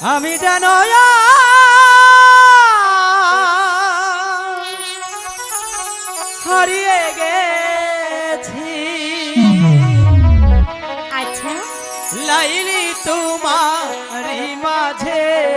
আমি যেন হারিয়ে গেছি। আচ্ছা। লাইলি তোমার মাঝে।